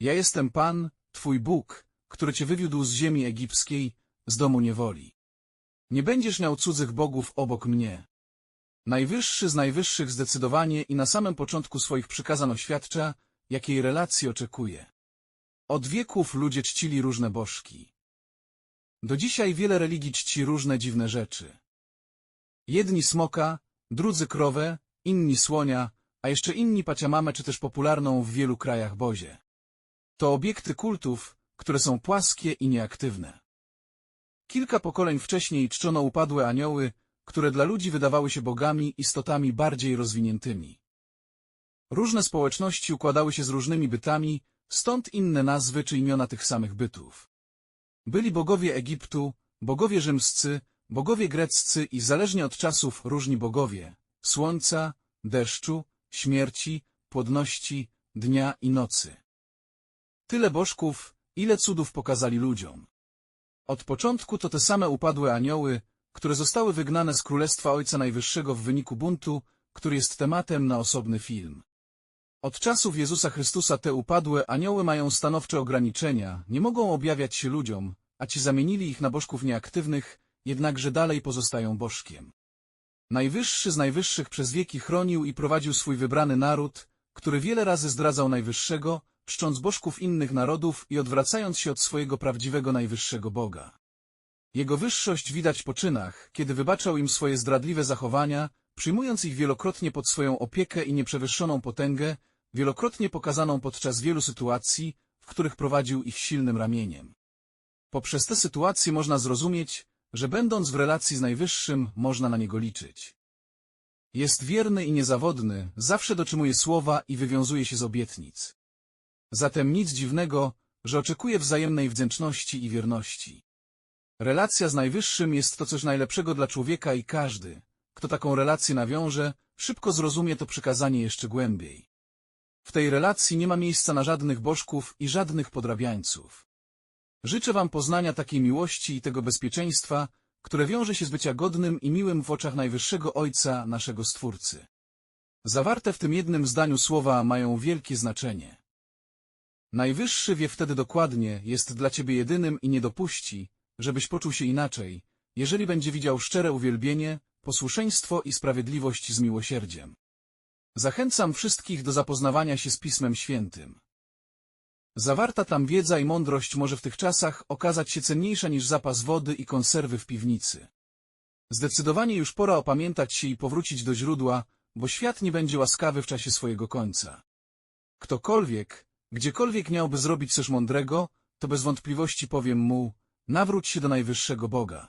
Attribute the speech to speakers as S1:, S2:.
S1: Ja jestem Pan, Twój Bóg, który Cię wywiódł z ziemi egipskiej, z domu niewoli. Nie będziesz miał cudzych bogów obok mnie. Najwyższy z najwyższych zdecydowanie i na samym początku swoich przykazań oświadcza, jakiej relacji oczekuje. Od wieków ludzie czcili różne bożki. Do dzisiaj wiele religii czci różne dziwne rzeczy. Jedni smoka, drudzy krowę, inni słonia, a jeszcze inni paciamamę czy też popularną w wielu krajach bozie. To obiekty kultów, które są płaskie i nieaktywne. Kilka pokoleń wcześniej czczono upadłe anioły, które dla ludzi wydawały się bogami, istotami bardziej rozwiniętymi. Różne społeczności układały się z różnymi bytami, stąd inne nazwy czy imiona tych samych bytów. Byli bogowie Egiptu, bogowie rzymscy, bogowie greccy i zależnie od czasów różni bogowie słońca, deszczu, śmierci, płodności, dnia i nocy. Tyle bożków, ile cudów pokazali ludziom. Od początku to te same upadłe anioły, które zostały wygnane z Królestwa Ojca Najwyższego w wyniku buntu, który jest tematem na osobny film. Od czasów Jezusa Chrystusa te upadłe anioły mają stanowcze ograniczenia, nie mogą objawiać się ludziom, a ci zamienili ich na bożków nieaktywnych, jednakże dalej pozostają bożkiem. Najwyższy z najwyższych przez wieki chronił i prowadził swój wybrany naród, który wiele razy zdradzał Najwyższego, czcząc bożków innych narodów i odwracając się od swojego prawdziwego Najwyższego Boga. Jego wyższość widać po czynach, kiedy wybaczał im swoje zdradliwe zachowania, przyjmując ich wielokrotnie pod swoją opiekę i nieprzewyższoną potęgę, wielokrotnie pokazaną podczas wielu sytuacji, w których prowadził ich silnym ramieniem. Poprzez te sytuacje można zrozumieć, że będąc w relacji z Najwyższym, można na niego liczyć. Jest wierny i niezawodny, zawsze dotrzymuje słowa i wywiązuje się z obietnic. Zatem nic dziwnego, że oczekuje wzajemnej wdzięczności i wierności. Relacja z Najwyższym jest to coś najlepszego dla człowieka i każdy, kto taką relację nawiąże, szybko zrozumie to przykazanie jeszcze głębiej. W tej relacji nie ma miejsca na żadnych bożków i żadnych podrabiańców. Życzę Wam poznania takiej miłości i tego bezpieczeństwa, które wiąże się z bycia godnym i miłym w oczach Najwyższego Ojca, naszego Stwórcy. Zawarte w tym jednym zdaniu słowa mają wielkie znaczenie. Najwyższy wie wtedy dokładnie, jest dla Ciebie jedynym i nie dopuści, żebyś poczuł się inaczej, jeżeli będzie widział szczere uwielbienie, posłuszeństwo i sprawiedliwość z miłosierdziem. Zachęcam wszystkich do zapoznawania się z Pismem Świętym. Zawarta tam wiedza i mądrość może w tych czasach okazać się cenniejsza niż zapas wody i konserwy w piwnicy. Zdecydowanie już pora opamiętać się i powrócić do źródła, bo świat nie będzie łaskawy w czasie swojego końca. Ktokolwiek, gdziekolwiek miałby zrobić coś mądrego, to bez wątpliwości powiem mu, nawróć się do Najwyższego Boga.